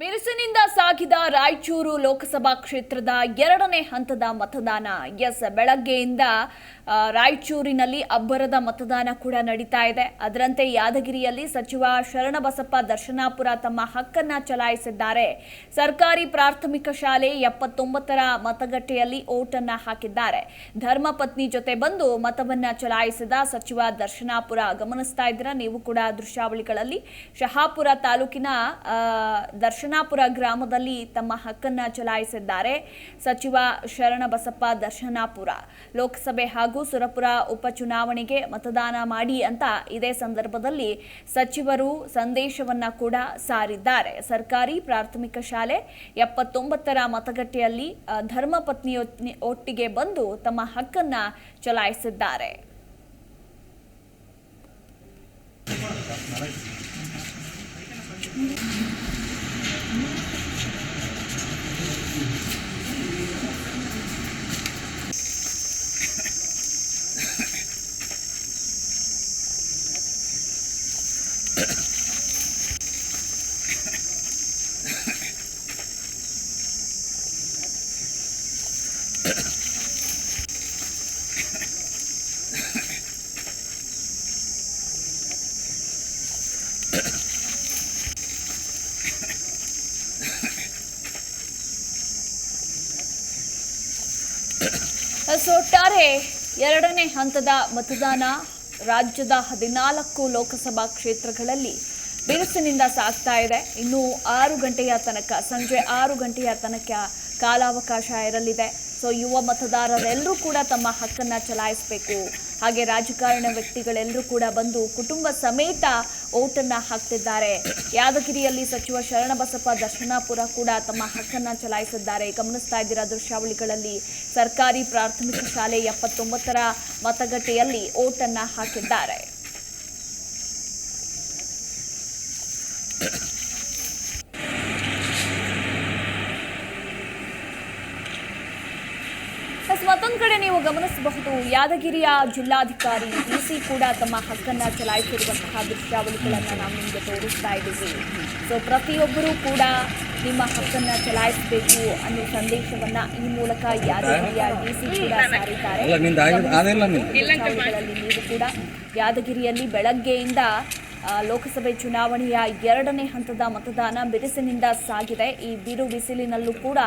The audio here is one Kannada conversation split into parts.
ಬಿರುಸಿನಿಂದ ಸಾಗಿದ ರಾಯಚೂರು ಲೋಕಸಭಾ ಕ್ಷೇತ್ರದ ಎರಡನೇ ಹಂತದ ಮತದಾನ. ಎಸ್, ಬೆಳಗ್ಗೆಯಿಂದ ರಾಯಚೂರಿನಲ್ಲಿ ಅಬ್ಬರದ ಮತದಾನ ಕೂಡ ನಡೀತಾ ಇದೆ. ಅದರಂತೆ ಯಾದಗಿರಿಯಲ್ಲಿ ಸಚಿವ ಶರಣಬಸಪ್ಪ ದರ್ಶನಾಪುರ ತಮ್ಮ ಹಕ್ಕನ್ನ ಚಲಾಯಿಸಿದ್ದಾರೆ. ಸರ್ಕಾರಿ ಪ್ರಾಥಮಿಕ ಶಾಲೆ ಎಪ್ಪತ್ತೊಂಬತ್ತರ ಮತಗಟ್ಟೆಯಲ್ಲಿ ಓಟನ್ನ ಹಾಕಿದ್ದಾರೆ. ಧರ್ಮಪತ್ನಿ ಜೊತೆ ಬಂದು ಮತವನ್ನ ಚಲಾಯಿಸಿದ ಸಚಿವ ದರ್ಶನಾಪುರ ಗಮನಿಸ್ತಾ ಇದ್ದೀರಾ? ನೀವು ಕೂಡ ದೃಶ್ಯಾವಳಿಗಳಲ್ಲಿ ಶಹಾಪುರ ತಾಲೂಕಿನ ದರ್ಶನಾಪುರ ಗ್ರಾಮದಲ್ಲಿ ತಮ್ಮ ಹಕ್ಕನ್ನ ಚಲಾಯಿಸಿದ್ದಾರೆ. ಸಚಿವ ಶರಣಬಸಪ್ಪ ದರ್ಶನಾಪುರ, ಲೋಕಸಭೆ ಹಾಗೂ ಸುರಪುರ ಉಪಚುನಾವಣೆಗೆ ಮತದಾನ ಮಾಡಿ ಅಂತ ಇದೇ ಸಂದರ್ಭದಲ್ಲಿ ಸಚಿವರು ಸಂದೇಶವನ್ನ ಕೂಡ ಸಾರಿದ್ದಾರೆ. ಸರ್ಕಾರಿ ಪ್ರಾಥಮಿಕ ಶಾಲೆ ಎಪ್ಪತ್ತೊಂಬತ್ತರ ಮತಗಟ್ಟೆಯಲ್ಲಿ ಧರ್ಮಪತ್ನಿಯ ಧರ್ಮಪತ್ನಿ ಒಟ್ಟಿಗೆ ಬಂದು ತಮ್ಮ ಹಕ್ಕನ್ನ ಚಲಾಯಿಸಿದ್ದಾರೆ. ಸೊ ಒಟ್ಟಾರೆ ಎರಡನೇ ಹಂತದ ಮತದಾನ. ರಾಜ್ಯದ ಹದಿನಾಲ್ಕು ಲೋಕಸಭಾ ಕ್ಷೇತ್ರಗಳಲ್ಲಿ ಬಿರುಸಿನಿಂದ ಸಾಗ್ತಾ ಇದೆ. ಇನ್ನು ಆರು ಗಂಟೆಯ ತನಕ, ಸಂಜೆ ಆರು ಗಂಟೆಯ ತನಕ ಕಾಲಾವಕಾಶ ಇರಲಿದೆ. ಸೊ ಯುವ ಮತದಾರರೆಲ್ಲರೂ ಕೂಡ ತಮ್ಮ ಹಕ್ಕನ್ನ ಚಲಾಯಿಸಬೇಕು. ಹಾಗೆ ರಾಜಕಾರಣ ವ್ಯಕ್ತಿಗಳೆಲ್ಲರೂ ಕೂಡ ಬಂದು ಕುಟುಂಬ ಸಮೇತ ಓಟನ್ನು ಹಾಕ್ತಿದ್ದಾರೆ. ಯಾದಗಿರಿಯಲ್ಲಿ ಸಚಿವ ಶರಣಬಸಪ್ಪ ದರ್ಶನಾಪುರ ಕೂಡ ತಮ್ಮ ಹಕ್ಕನ್ನ ಚಲಾಯಿಸಿದ್ದಾರೆ. ಗಮನಿಸ್ತಾ ಇದ್ದೀರಾ ದೃಶ್ಯಾವಳಿಗಳಲ್ಲಿ? ಸರ್ಕಾರಿ ಪ್ರಾಥಮಿಕ ಶಾಲೆ ಎಪ್ಪತ್ತೊಂಬತ್ತರ ಮತಗಟ್ಟೆಯಲ್ಲಿ ಓಟನ್ನು ಹಾಕಿದ್ದಾರೆ. ಮತ್ತೊಂದು ಕಡೆ ನೀವು ಗಮನಿಸಬಹುದು ಯಾದಗಿರಿಯ ಜಿಲ್ಲಾಧಿಕಾರಿ ಡಿಸಿ ಕೂಡ ತಮ್ಮ ಹಕ್ಕನ್ನ ಚಲಾಯಿಸಿರುವಂತಹ ದೃಶ್ಯಾವಳಿಗಳನ್ನ ನಾವು ನಿಮಗೆ ತೋರಿಸ್ತಾ ಇದ್ದೀವಿ. ಸೊ ಪ್ರತಿಯೊಬ್ಬರೂ ಕೂಡ ನಿಮ್ಮ ಹಕ್ಕನ್ನ ಚಲಾಯಿಸಬೇಕು ಅನ್ನೋ ಸಂದೇಶವನ್ನ ಈ ಮೂಲಕ ಯಾದಗಿರಿಯ ಡಿಸಿ ಕೂಡ ಸಾರಿದ್ದಾರೆ. ನೀವು ಕೂಡ ಯಾದಗಿರಿಯಲ್ಲಿ ಬೆಳಗ್ಗೆಯಿಂದ ಲೋಕಸಭೆ ಚುನಾವಣೆಯ ಎರಡನೇ ಹಂತದ ಮತದಾನ ಬಿರುಸಿನಿಂದ ಸಾಗಿದೆ. ಈ ಬಿರು ಬಿಸಿಲಿನಲ್ಲೂ ಕೂಡ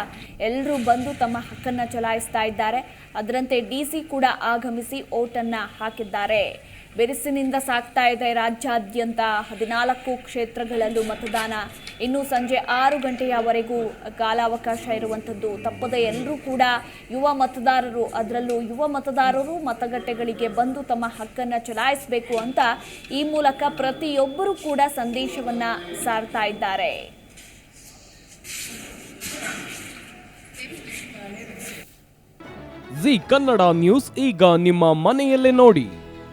ಎಲ್ಲರೂ ಬಂದು ತಮ್ಮ ಹಕ್ಕನ್ನ ಚಲಾಯಿಸ್ತಾ ಇದ್ದಾರೆ. ಅದರಂತೆ ಡಿಸಿ ಕೂಡ ಆಗಮಿಸಿ ಓಟನ್ನು ಹಾಕಿದ್ದಾರೆ. ಬಿರುಸಿನಿಂದ ಸಾಗ್ತಾ ಇದೆ ರಾಜ್ಯಾದ್ಯಂತ ಹದಿನಾಲ್ಕು ಕ್ಷೇತ್ರಗಳಲ್ಲೂ ಮತದಾನ. ಇನ್ನು ಸಂಜೆ ಆರು ಗಂಟೆಯವರೆಗೂ ಕಾಲಾವಕಾಶ ಇರುವಂಥದ್ದು ತಪ್ಪದೆ ಎಲ್ಲರೂ ಕೂಡ ಯುವ ಮತದಾರರು, ಅದರಲ್ಲೂ ಯುವ ಮತದಾರರು ಮತಗಟ್ಟೆಗಳಿಗೆ ಬಂದು ತಮ್ಮ ಹಕ್ಕನ್ನು ಚಲಾಯಿಸಬೇಕು ಅಂತ ಈ ಮೂಲಕ ಪ್ರತಿಯೊಬ್ಬರೂ ಕೂಡ ಸಂದೇಶವನ್ನು ಸಾರ್ತಾ ಇದ್ದಾರೆ. ಜಿ ಕನ್ನಡ ನ್ಯೂಸ್ ಈಗ ನಿಮ್ಮ ಮನೆಯಲ್ಲೇ ನೋಡಿ.